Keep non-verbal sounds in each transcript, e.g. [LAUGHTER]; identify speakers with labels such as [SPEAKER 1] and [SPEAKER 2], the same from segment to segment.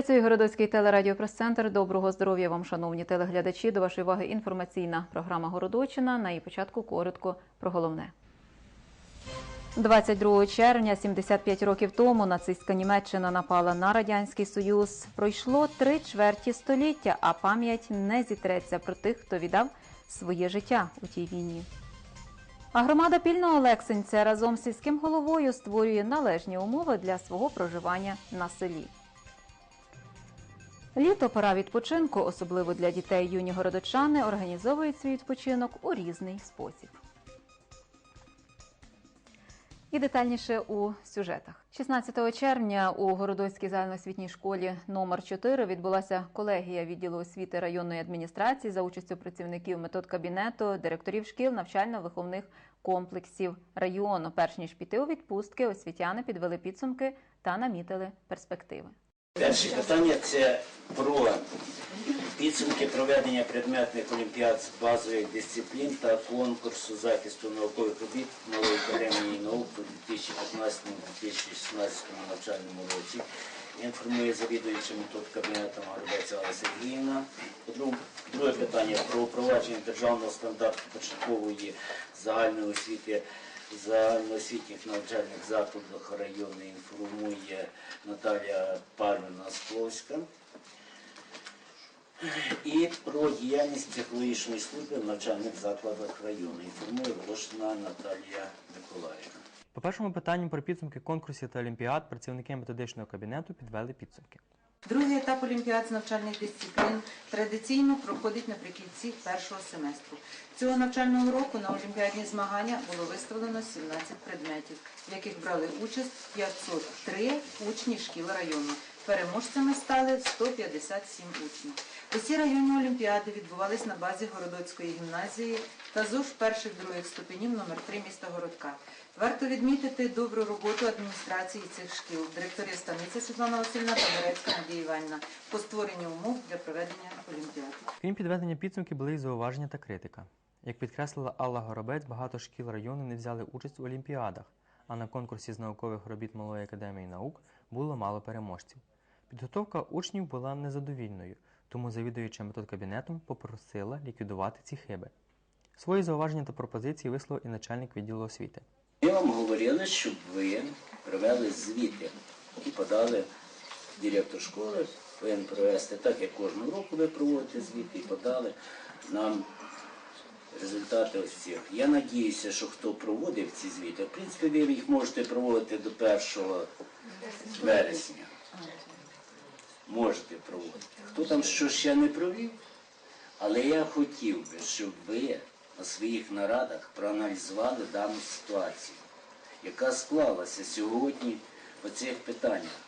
[SPEAKER 1] Працює Городоцький телерадіопрес-центр. Доброго здоров'я вам, шановні телеглядачі. До вашої уваги інформаційна програма Городочина. На її початку коротко про головне. 22 червня, 75 років тому, нацистська Німеччина напала на радянський союз. Пройшло три чверті століття, а пам'ять не зітреться про тих, хто віддав своє життя у тій війні. А громада пільного Олексинця разом з сільським головою створює належні умови для свого проживання на селі. Літо пора відпочинку, особливо для дітей юні городочани, організовують свій відпочинок у різний спосіб. І детальніше у сюжетах. 16 червня у Городоцькій загальноосвітній школі номер 4 відбулася колегія відділу освіти районної адміністрації за участю працівників методкабінету, директорів шкіл, навчально-виховних комплексів району. Перш ніж піти у відпустки, освітяни підвели підсумки та намітили перспективи.
[SPEAKER 2] Перше питання це про підсумки проведення предметних олімпіад з базових дисциплін та конкурсу захисту наукових робіт Малої академії наук у 2015-2016 навчальному році. Інформує завідуючим тут кабінетом Горбеця Алла Сергіївна. Друге питання про впровадження державного стандарту початкової загальної освіти в загальноосвітніх навчальних закладах району інформує Наталія Павлівна Скловська. І про діяльність психологічної служби в навчальних закладах району. Інформує Волошина Наталія Миколаївна.
[SPEAKER 3] По першому питанню про підсумки конкурсів та олімпіад працівники методичного кабінету підвели підсумки.
[SPEAKER 4] Другий етап олімпіад з навчальних дисциплін традиційно проходить наприкінці першого семестру. Цього навчального року на олімпіадні змагання було виставлено 17 предметів, в яких брали участь 503 учні шкіл району. Переможцями стали 157 учнів. Усі районні олімпіади відбувались на базі Городоцької гімназії та ЗОЖ перших других ступенів номер 3 міста Городка. Варто відмітити добру роботу адміністрації цих шкіл, директорів станиці Світлана Васильівна та Берецька Надія Іванівна по створенню умов для проведення олімпіади.
[SPEAKER 3] Крім підведення підсумків, були й зауваження та критика. Як підкреслила Алла Горобець, багато шкіл району не взяли участь у олімпіадах, а на конкурсі з наукових робіт Малої академії наук було мало переможців. Підготовка учнів була незадовільною, тому завідуюча методкабінетом попросила ліквідувати ці хиби. Свої зауваження та пропозиції висловив і начальник відділу освіти.
[SPEAKER 2] Ми вам говорили, щоб ви провели звіти і подали директор школи, повинен провести так, як кожного року ви проводите звіти і подали нам результати ось цих. Я надіюся, що хто проводив ці звіти, в принципі, ви їх можете проводити до 1 вересня. Можете проводити. Хто там що ще не провів, але я хотів би, щоб ви на своїх нарадах проаналізували дану ситуацію, яка склалася сьогодні по цих питаннях.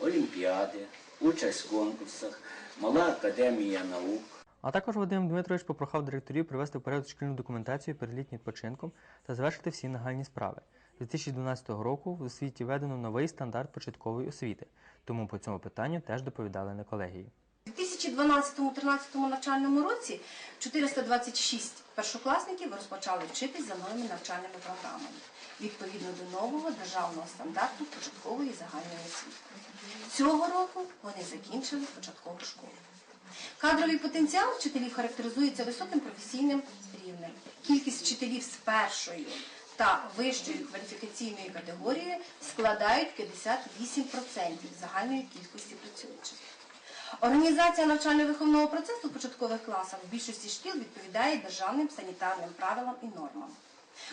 [SPEAKER 2] Олімпіади, участь в конкурсах, Мала академія наук.
[SPEAKER 3] А також Вадим Дмитрович попрохав директорів привести в порядок шкільну документацію перед літнім відпочинком та завершити всі нагальні справи. З 2012 року в освіті введено новий стандарт початкової освіти, тому по цьому питанню теж доповідали на колегії.
[SPEAKER 5] У 2012-2013 навчальному році 426 першокласників розпочали вчитись за новими навчальними програмами відповідно до нового державного стандарту початкової загальної освіти. Цього року вони закінчили початкову школу. Кадровий потенціал вчителів характеризується високим професійним рівнем. Кількість вчителів з першою та вищою кваліфікаційною категорією складають 58% загальної кількості працюючих. Організація навчально-виховного процесу в початкових класах в більшості шкіл відповідає державним санітарним правилам і нормам.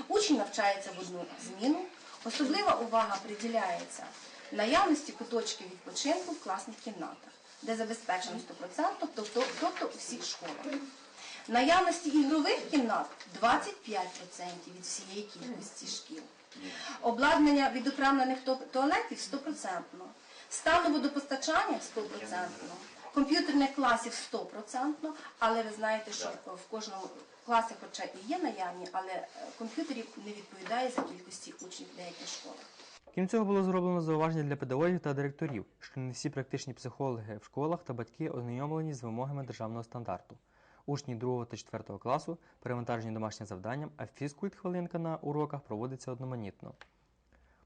[SPEAKER 5] Учні навчаються в одну зміну, особлива увага приділяється наявності куточків відпочинку в класних кімнатах, де забезпечено 100%, тобто, тобто у всіх школах. Наявності ігрових кімнат 25% від всієї кількості шкіл. Обладнання відокремлених туалетів 100%. Стану водопостачання 100%. Комп'ютерних класів 100%, але ви знаєте, що в кожному класі, хоча і є наявні, але е, комп'ютерів не відповідає за кількості учнів в деяких школах.
[SPEAKER 3] Крім цього, було зроблено зауваження для педагогів та директорів, що не всі практичні психологи в школах та батьки ознайомлені з вимогами державного стандарту. Учні 2 та 4 класу перевантажені домашнім завданням, а фізкульт хвилинка на уроках проводиться одноманітно.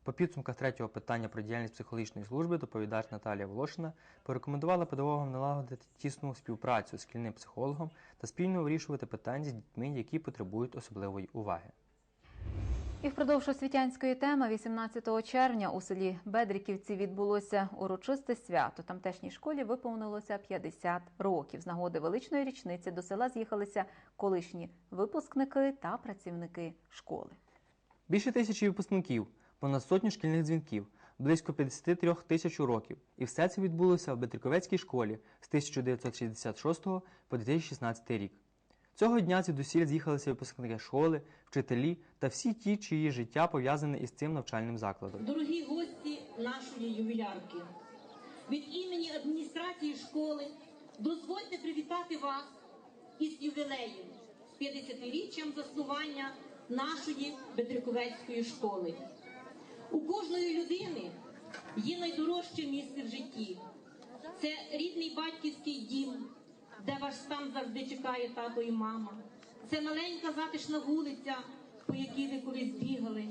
[SPEAKER 3] По підсумках третього питання про діяльність психологічної служби доповідач Наталія Волошина порекомендувала педагогам налагодити тісну співпрацю з шкільним психологом та спільно вирішувати питання з дітьми, які потребують особливої уваги.
[SPEAKER 1] І впродовж освітянської теми 18 червня у селі Бедриківці відбулося урочисте свято. Тамтешній школі виповнилося 50 років. З нагоди величної річниці до села з'їхалися колишні випускники та працівники школи.
[SPEAKER 3] Більше тисячі випускників, понад сотню шкільних дзвінків, близько 53 тисяч уроків. І все це відбулося в Бетриковецькій школі з 1966 по 2016 рік. Цього дня звідусіль з'їхалися випускники школи, вчителі та всі ті, чиї життя пов'язане із цим навчальним закладом.
[SPEAKER 6] Дорогі гості нашої ювілярки, від імені адміністрації школи дозвольте привітати вас із ювілеєм, з 50-річчям заснування нашої Бедриковецької школи. У кожної людини є найдорожче місце в житті. Це рідний батьківський дім, де ваш стан завжди чекає тато і мама. Це маленька затишна вулиця, по якій ви колись бігали,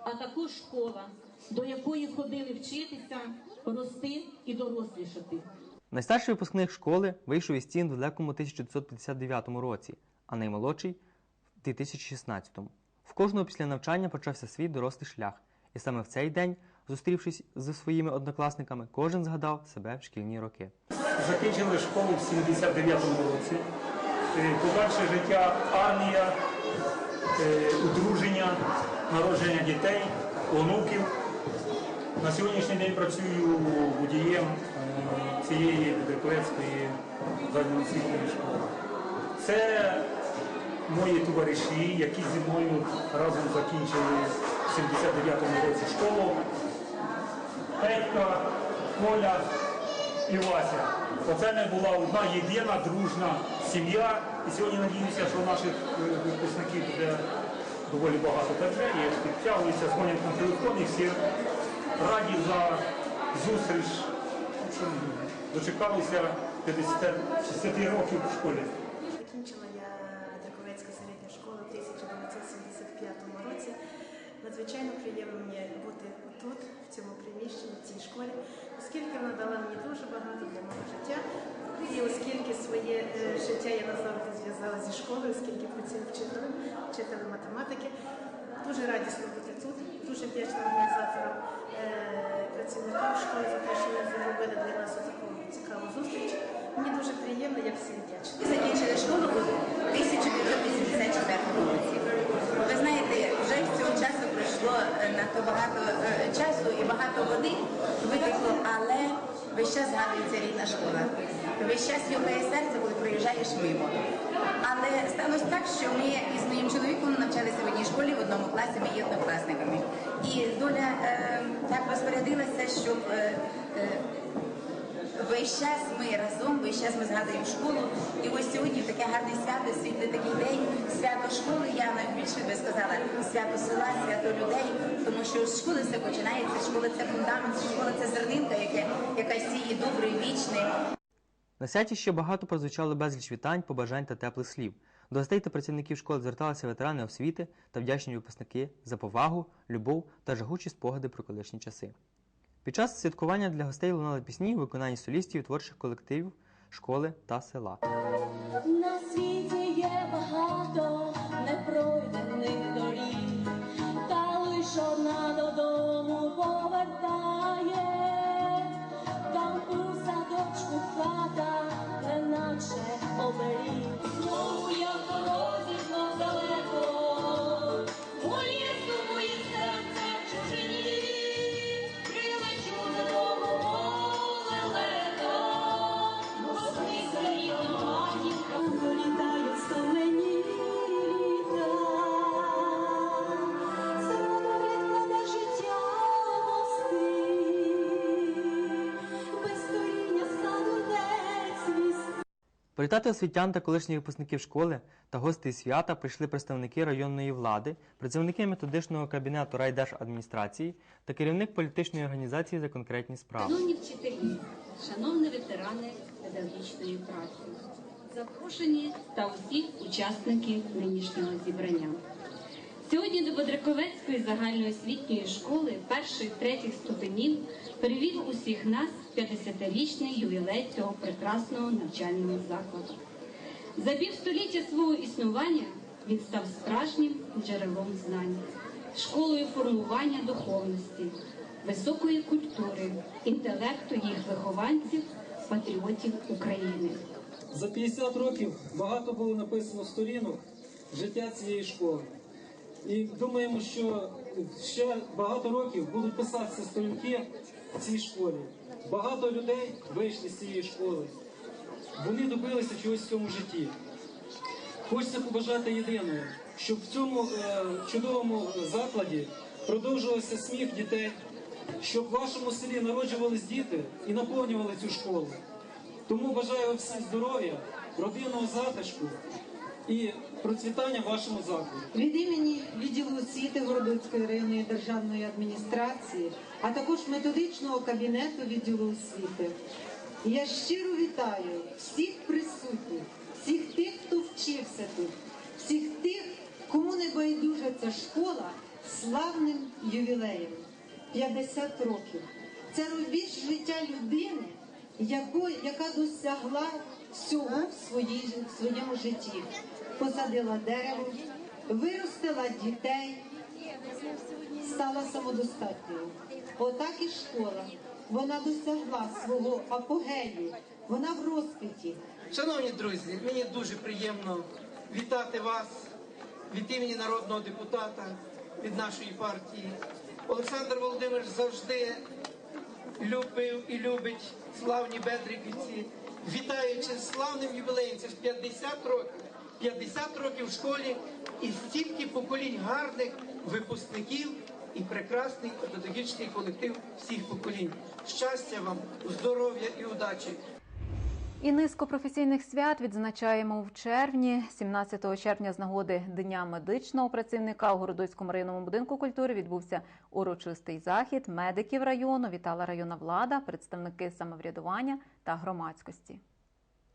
[SPEAKER 6] а також школа, до якої ходили вчитися, рости і дорослішати.
[SPEAKER 3] Найстарший випускник школи вийшов із стін в далекому 1959 році, а наймолодший в 2016. В кожного після навчання почався свій дорослий шлях, і саме в цей день, зустрівшись зі своїми однокласниками, кожен згадав себе в шкільні роки.
[SPEAKER 7] Закінчили школу в 79-му році. Е, Подальше життя армія, е, одруження, народження дітей, онуків. На сьогоднішній день працюю водієм е, цієї Бедриковецької загальноосвітньої школи. Це мої товариші, які зі мною разом закінчили 79-му році школу. Петька, Коля і Вася. Оце не була одна єдина дружна сім'я. І сьогодні надіюся, що наших е, випускників буде доволі багато є. Підтягуються, дзвонять на телефон і всі раді за зустріч. Дочекалися 50, 60 років в школі.
[SPEAKER 8] Закінчила я Драковецьку середню школу в 1975 році. Надзвичайно приємно мені бути тут, в цьому приміщенні, в цій школі, оскільки вона дала мені дуже багато для мого життя. І оскільки своє е, життя я назавжди зв'язала зі школою, оскільки працюю вчителем, вчителем математики. Дуже радісно бути тут, дуже вдячна організаторам, е, працівникам школи за те, що вони зробили для нас таку цікаву зустріч. Мені дуже приємно, я всім вдячна.
[SPEAKER 9] Закінчили школу у 1984 році. Ви знаєте, вже з цього пройшло е, надто багато е, часу і багато води витекло, але весь час згадується рідна школа. Весь час юкає серце, коли проїжджаєш мимо. Але сталося так, що ми із моїм чоловіком навчалися в одній школі в одному класі, ми є однокласниками. І доля е, так розпорядилася, щоб е, е, Весь час ми разом, весь час ми згадуємо школу. І ось сьогодні таке гарне свято, світлий такий день, свято школи. Я найбільше би сказала свято села, свято людей, тому що з школи все починається. Школа це фундамент, школа це зернинка, яке, яка сіє добре, вічне.
[SPEAKER 3] На святі ще багато прозвучало безліч вітань, побажань та теплих слів. До гостей та працівників школи зверталися ветерани освіти та вдячні випускники за повагу, любов та жагучі спогади про колишні часи. Під час святкування для гостей лунали пісні у виконанні солістів творчих колективів школи та села.
[SPEAKER 10] На світі є багато непройдених доріг, та лиш одна додому повертає, там у садочку хата,
[SPEAKER 3] Привітати освітян та колишніх випускників школи та гостей свята прийшли представники районної влади, працівники методичного кабінету райдержадміністрації та керівник політичної організації за конкретні справи.
[SPEAKER 11] Шановні вчителі, шановні ветерани педагогічної праці, запрошені та усі учасники нинішнього зібрання. Сьогодні до Бодраковецької загальноосвітньої школи перших третіх ступенів привів усіх нас 50-річний ювілей цього прекрасного навчального закладу. За півстоліття свого існування він став справжнім джерелом знань, школою формування духовності, високої культури, інтелекту їх вихованців, патріотів України.
[SPEAKER 12] За 50 років багато було написано сторінок життя цієї школи. І думаємо, що ще багато років будуть писатися сторінки в цій школі. Багато людей вийшли з цієї школи. Вони добилися чогось в цьому житті. Хочеться побажати єдиного, щоб в цьому е, чудовому закладі продовжувався сміх дітей, щоб в вашому селі народжувались діти і наповнювали цю школу. Тому бажаю всім здоров'я, родинного затишку і процвітання вашому закладі.
[SPEAKER 6] Від імені відділу освіти Городоцької районної державної адміністрації, а також методичного кабінету відділу освіти. Я щиро вітаю всіх присутніх, всіх тих, хто вчився тут, всіх тих, кому не байдужа ця школа славним ювілеєм 50 років. Це рубіж життя людини, яко- яка досягла всього в, своїй, в своєму житті. Посадила дерево, виростила дітей, стала самодостатньою. Отак і школа. Вона досягла свого апогею, вона в розквіті.
[SPEAKER 13] Шановні друзі, мені дуже приємно вітати вас від імені народного депутата, від нашої партії. Олександр Володимирович завжди любив і любить славні Бедриківці, вітаючи славним ювілеєм. Це ж 50 років. 50 років в школі і стільки поколінь гарних випускників і прекрасний педагогічний колектив всіх поколінь. Щастя вам, здоров'я і удачі!
[SPEAKER 1] І низку професійних свят відзначаємо в червні. 17 червня з нагоди Дня медичного працівника у Городоцькому районному будинку культури відбувся урочистий захід. Медиків району вітала районна влада, представники самоврядування та громадськості.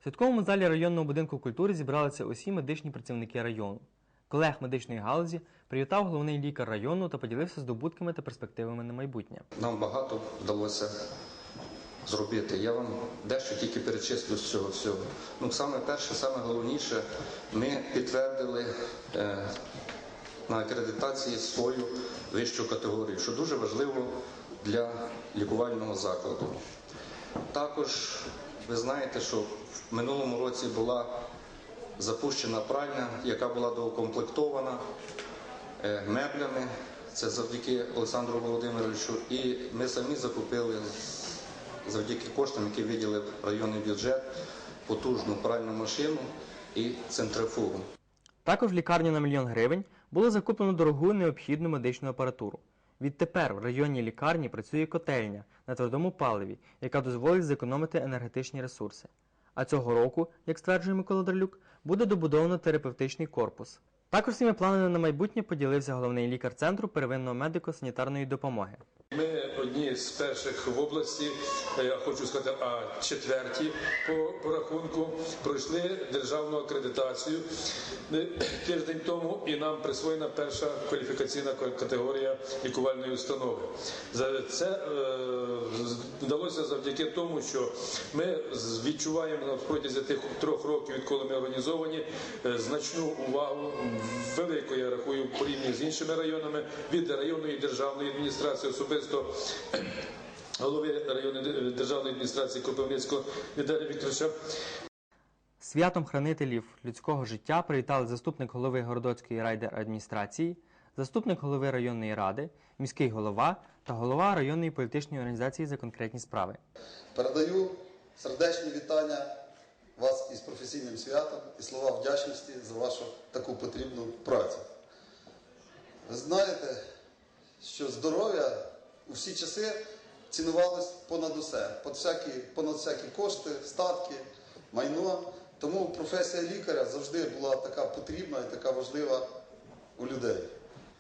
[SPEAKER 3] В святковому залі районного будинку культури зібралися усі медичні працівники району. Колег медичної галузі привітав головний лікар району та поділився здобутками та перспективами на майбутнє.
[SPEAKER 14] Нам багато вдалося зробити. Я вам дещо тільки перечислю з цього всього. Ну, саме перше, саме головніше, ми підтвердили е, на акредитації свою вищу категорію, що дуже важливо для лікувального закладу. Також ви знаєте, що в минулому році була запущена пральня, яка була доукомплектована е, меблями. Це завдяки Олександру Володимировичу. І ми самі закупили завдяки коштам, які виділив районний бюджет, потужну пральну машину і центрифугу.
[SPEAKER 3] Також в лікарні на мільйон гривень було закуплено дорогу необхідну медичну апаратуру. Відтепер в районній лікарні працює котельня на твердому паливі, яка дозволить зекономити енергетичні ресурси. А цього року, як стверджує Микола Дралюк, буде добудовано терапевтичний корпус. Також своїми планами на майбутнє поділився головний лікар центру первинної медико-санітарної допомоги.
[SPEAKER 15] Ми одні з перших в області, е, я хочу сказати, а четверті по, по рахунку пройшли державну акредитацію [CLEARS THROAT] тиждень тому, і нам присвоєна перша кваліфікаційна категорія лікувальної установи. Це е, вдалося завдяки тому, що ми відчуваємо на протязі тих трьох років, відколи ми організовані, е, значну увагу велику, я рахую, порівняно з іншими районами від районної державної адміністрації, особисто голови районної державної адміністрації Кропивницького Віталія Вікторовича.
[SPEAKER 3] Святом хранителів людського життя привітали заступник голови Городоцької райдержадміністрації, заступник голови районної ради, міський голова та голова районної політичної організації за конкретні справи.
[SPEAKER 16] Передаю сердечні вітання вас із професійним святом і слова вдячності за вашу таку потрібну працю. Ви знаєте, що здоров'я у всі часи цінувалось понад усе, понад всякі, понад всякі кошти, статки, майно. Тому професія лікаря завжди була така потрібна і така важлива у людей.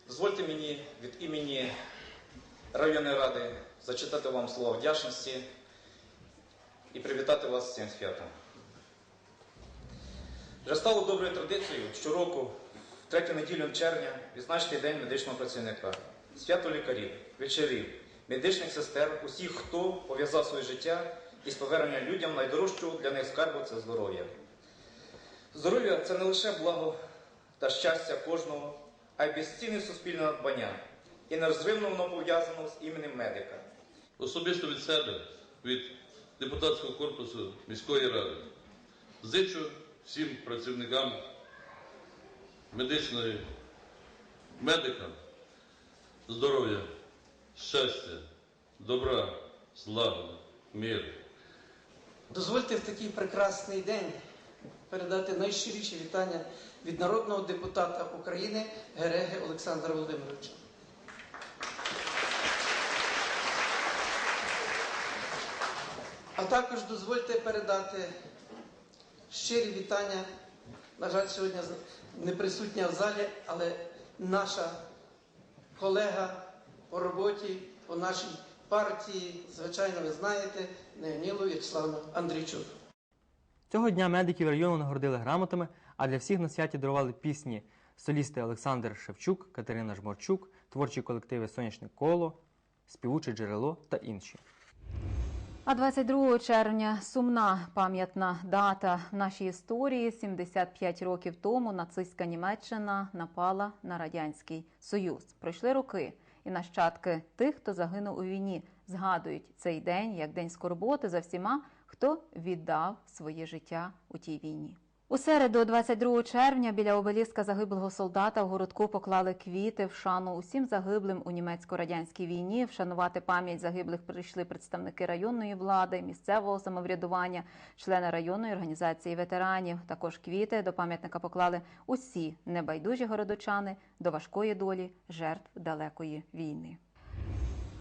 [SPEAKER 17] Дозвольте мені від імені районної ради зачитати вам слова вдячності і привітати вас з цим святом. Вже стало доброю традицією щороку в третю неділю червня відзначити День медичного працівника, свято лікарів, вечорів, медичних сестер, усіх, хто пов'язав своє життя із поверненням людям найдорожчого для них скарбу це здоров'я. Здоров'я це не лише благо та щастя кожного, а й безцінне суспільне надбання. І нерозривно воно пов'язано з іменем медика.
[SPEAKER 18] Особисто від себе, від депутатського корпусу міської ради. Зичу всім працівникам медичної, медикам здоров'я, щастя, добра, злагоди, миру.
[SPEAKER 12] Дозвольте в такий прекрасний день передати найщиріші вітання від народного депутата України Гереги Олександра Володимировича. А також дозвольте передати щирі вітання. На жаль, сьогодні не присутня в залі, але наша колега по роботі, по нашій партії, звичайно, ви знаєте, Неонілу В'ячеславну Андрійчук.
[SPEAKER 3] Цього дня медиків району нагородили грамотами, а для всіх на святі дарували пісні солісти Олександр Шевчук, Катерина Жморчук, творчі колективи Сонячне коло, Співуче джерело та інші.
[SPEAKER 1] А 22 червня сумна пам'ятна дата в нашій історії. 75 років тому нацистська Німеччина напала на радянський союз. Пройшли роки, і нащадки тих, хто загинув у війні, згадують цей день як день скорботи за всіма, хто віддав своє життя у тій війні. У середу, 22 червня, біля обеліска загиблого солдата в городку поклали квіти в шану усім загиблим у німецько-радянській війні. Вшанувати пам'ять загиблих прийшли представники районної влади, місцевого самоврядування, члени районної організації ветеранів. Також квіти до пам'ятника поклали усі небайдужі городочани до важкої долі жертв далекої війни.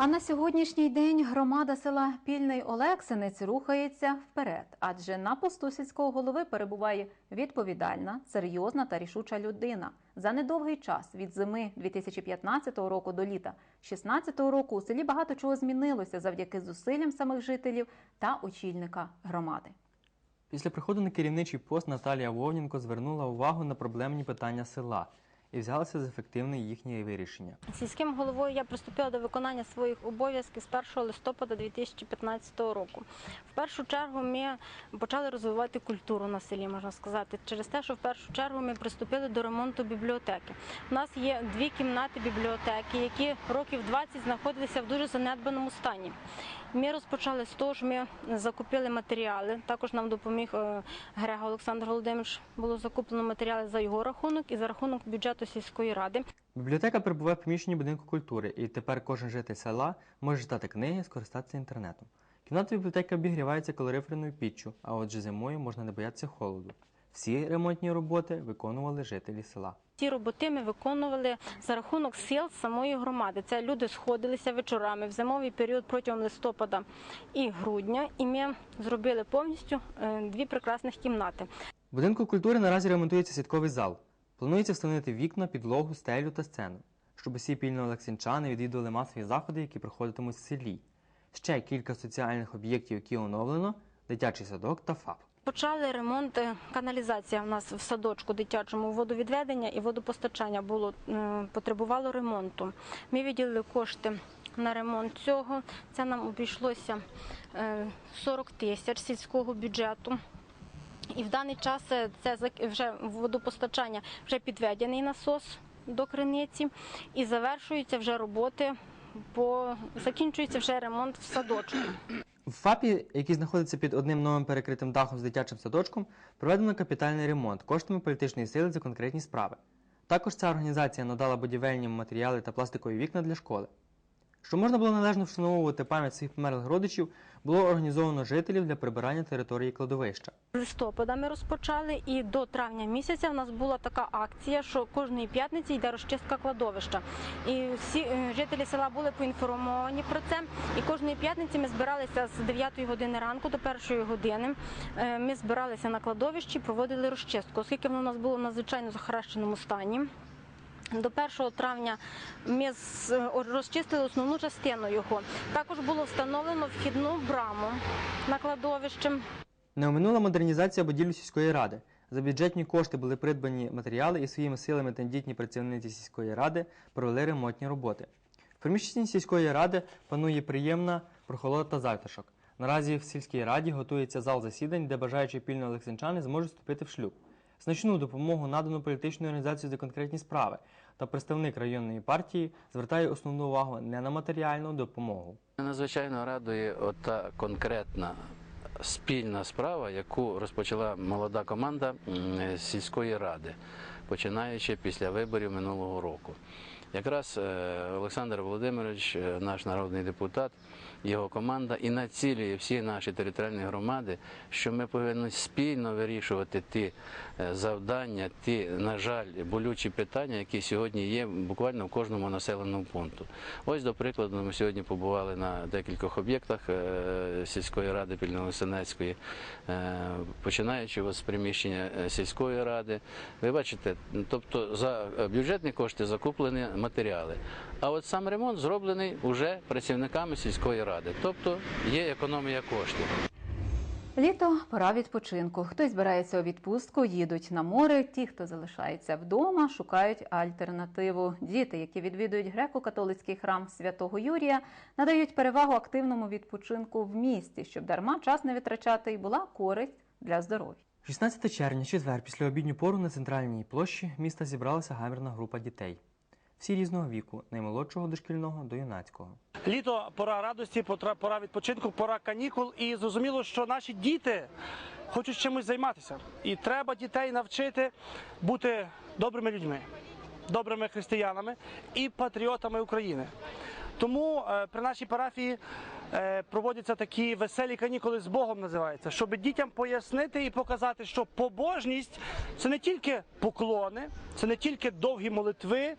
[SPEAKER 1] А на сьогоднішній день громада села Пільний Олексинець рухається вперед, адже на посту сільського голови перебуває відповідальна, серйозна та рішуча людина. За недовгий час від зими 2015 року до літа 2016 року у селі багато чого змінилося завдяки зусиллям самих жителів та очільника громади.
[SPEAKER 3] Після приходу на керівничий пост Наталія Вовненко звернула увагу на проблемні питання села і взялася з ефективне їхнє вирішення.
[SPEAKER 19] Сільським головою я приступила до виконання своїх обов'язків з 1 листопада 2015 року. В першу чергу ми почали розвивати культуру на селі, можна сказати, через те, що в першу чергу ми приступили до ремонту бібліотеки. У нас є дві кімнати бібліотеки, які років 20 знаходилися в дуже занедбаному стані. Ми розпочали з того, що ми закупили матеріали. Також нам допоміг е, Грега Олександр Володимирович. Було закуплено матеріали за його рахунок і за рахунок бюджету сільської ради.
[SPEAKER 3] Бібліотека перебуває в приміщенні будинку культури, і тепер кожен житель села може читати книги, скористатися інтернетом. Кімната бібліотеки обігрівається калориферною піччю, а отже зимою можна не боятися холоду. Всі ремонтні роботи виконували жителі села.
[SPEAKER 19] Ці роботи ми виконували за рахунок сил самої громади. Це люди сходилися вечорами в зимовий період протягом листопада і грудня, і ми зробили повністю е, дві прекрасних кімнати.
[SPEAKER 3] В будинку культури наразі ремонтується святковий зал. Планується встановити вікна, підлогу, стелю та сцену, щоб усі пільно-олексінчани відвідували масові заходи, які проходитимуть в селі. Ще кілька соціальних об'єктів, які оновлено, дитячий садок та ФАП.
[SPEAKER 19] Почали ремонт е, каналізація в нас в садочку дитячому водовідведення і водопостачання було е, потребувало ремонту. Ми виділили кошти на ремонт цього. Це нам обійшлося е, 40 тисяч сільського бюджету. І в даний час е, це вже водопостачання вже підведений насос до криниці і завершуються вже роботи, по закінчується вже ремонт в садочку.
[SPEAKER 3] В ФАПі, який знаходиться під одним новим перекритим дахом з дитячим садочком, проведено капітальний ремонт коштами політичної сили за конкретні справи. Також ця організація надала будівельні матеріали та пластикові вікна для школи. Щоб можна було належно вшановувати пам'ять своїх померлих родичів, було організовано жителів для прибирання території кладовища.
[SPEAKER 19] З листопада ми розпочали, і до травня місяця в нас була така акція, що кожної п'ятниці йде розчистка кладовища. І всі е, жителі села були поінформовані про це. І кожної п'ятниці ми збиралися з 9 години ранку до 1 години. Е, Ми збиралися на кладовищі, проводили розчистку, оскільки воно у нас було в надзвичайно захаращеному стані. До 1 травня ми розчистили основну частину його. Також було встановлено вхідну браму на кладовище.
[SPEAKER 3] Не оминула модернізація будівлі сільської ради, За бюджетні кошти були придбані матеріали і своїми силами тендітні працівниці сільської ради провели ремонтні роботи. В приміщенні сільської ради панує приємна прохолода та затишок. Наразі в сільській раді готується зал засідань, де бажаючі пільно олексанчани зможуть вступити в шлюб. Значну допомогу надано політичною організацією за конкретні справи, та представник районної партії звертає основну увагу не на матеріальну допомогу.
[SPEAKER 20] Надзвичайно радує ота конкретна спільна справа, яку розпочала молода команда сільської ради, починаючи після виборів минулого року. Якраз е, Олександр Володимирович, е, наш народний депутат, його команда і націлює всі наші територіальні громади, що ми повинні спільно вирішувати ті е, завдання, ті, на жаль, болючі питання, які сьогодні є буквально в кожному населеному пункту. Ось, до прикладу, ми сьогодні побували на декількох об'єктах е, сільської ради Пільного-Сенецької, е, починаючи з приміщення сільської ради. Ви бачите, тобто за бюджетні кошти закуплені матеріали. А от сам ремонт зроблений уже працівниками сільської ради, тобто є економія коштів.
[SPEAKER 1] Літо пора відпочинку. Хтось збирається у відпустку, їдуть на море. Ті, хто залишається вдома, шукають альтернативу. Діти, які відвідують греко-католицький храм святого Юрія, надають перевагу активному відпочинку в місті, щоб дарма час не витрачати і була користь для здоров'я.
[SPEAKER 3] 16 червня, четвер, після обідню пору на центральній площі міста зібралася гамірна група дітей. Всі різного віку, наймолодшого дошкільного до юнацького.
[SPEAKER 21] Літо пора радості, пора відпочинку, пора канікул. І зрозуміло, що наші діти хочуть чимось займатися. І треба дітей навчити бути добрими людьми, добрими християнами і патріотами України. Тому е, при нашій парафії проводяться такі веселі канікули з Богом називаються, щоб дітям пояснити і показати, що побожність це не тільки поклони, це не тільки довгі молитви,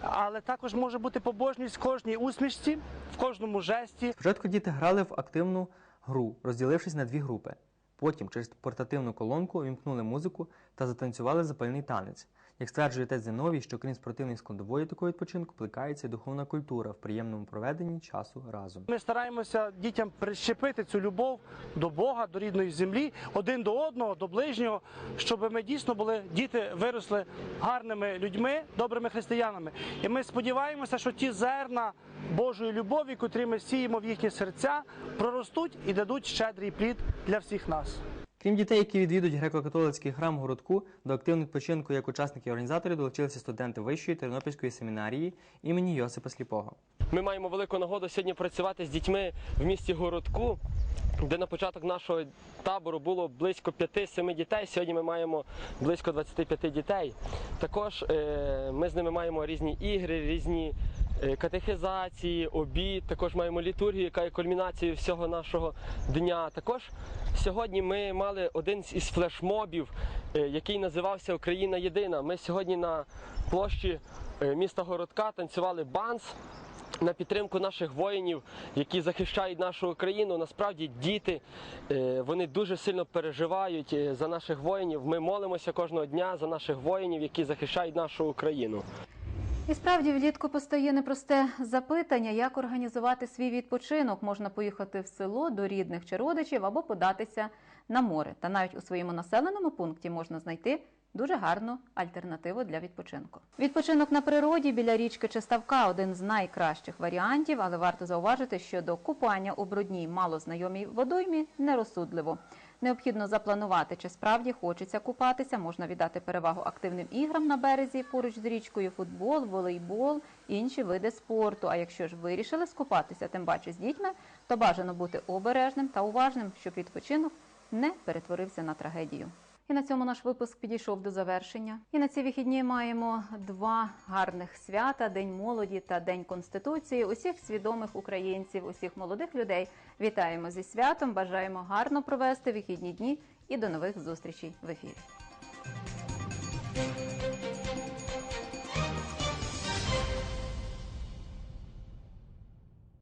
[SPEAKER 21] але також може бути побожність в кожній усмішці, в кожному жесті.
[SPEAKER 3] Спочатку діти грали в активну гру, розділившись на дві групи. Потім через портативну колонку увімкнули музику та затанцювали запальний танець. Як стверджує отець Зиновій, що крім спортивної складової такого відпочинку, плекається духовна культура в приємному проведенні часу разом.
[SPEAKER 21] Ми стараємося дітям прищепити цю любов до Бога, до рідної землі, один до одного, до ближнього, щоб ми дійсно були, діти виросли гарними людьми, добрими християнами. І ми сподіваємося, що ті зерна Божої любові, котрі ми сіємо в їхні серця, проростуть і дадуть щедрий плід для всіх нас.
[SPEAKER 3] Крім дітей, які відвідують греко-католицький храм городку, до активного відпочинку як учасники і організатори долучилися студенти Вищої Тернопільської семінарії імені Йосипа Сліпого.
[SPEAKER 22] Ми маємо велику нагоду сьогодні працювати з дітьми в місті Городку, де на початок нашого табору було близько 5-7 дітей. Сьогодні ми маємо близько 25 дітей. Також е, ми з ними маємо різні ігри, різні катехизації, обід. Також маємо літургію, яка є кульмінацією всього нашого дня. Також сьогодні ми мали один із флешмобів, е, який називався Україна єдина. Ми сьогодні на площі е, міста Городка танцювали банс на підтримку наших воїнів, які захищають нашу країну. Насправді діти е, вони дуже сильно переживають е, за наших воїнів. Ми молимося кожного дня за наших воїнів, які захищають нашу Україну.
[SPEAKER 1] І справді влітку постає непросте запитання, як організувати свій відпочинок. Можна поїхати в село до рідних чи родичів або податися на море. Та навіть у своєму населеному пункті можна знайти дуже гарну альтернативу для відпочинку. Відпочинок на природі біля річки чи ставка один з найкращих варіантів, але варто зауважити, що до купання у брудній малознайомій водоймі нерозсудливо. Необхідно запланувати, чи справді хочеться купатися. Можна віддати перевагу активним іграм на березі поруч з річкою, футбол, волейбол, інші види спорту. А якщо ж вирішили скупатися, тим паче з дітьми, то бажано бути обережним та уважним, щоб відпочинок не перетворився на трагедію. І на цьому наш випуск підійшов до завершення. І на ці вихідні маємо два гарних свята: День молоді та День Конституції. Усіх свідомих українців, усіх молодих людей вітаємо зі святом. Бажаємо гарно провести вихідні дні і до нових зустрічей в ефірі.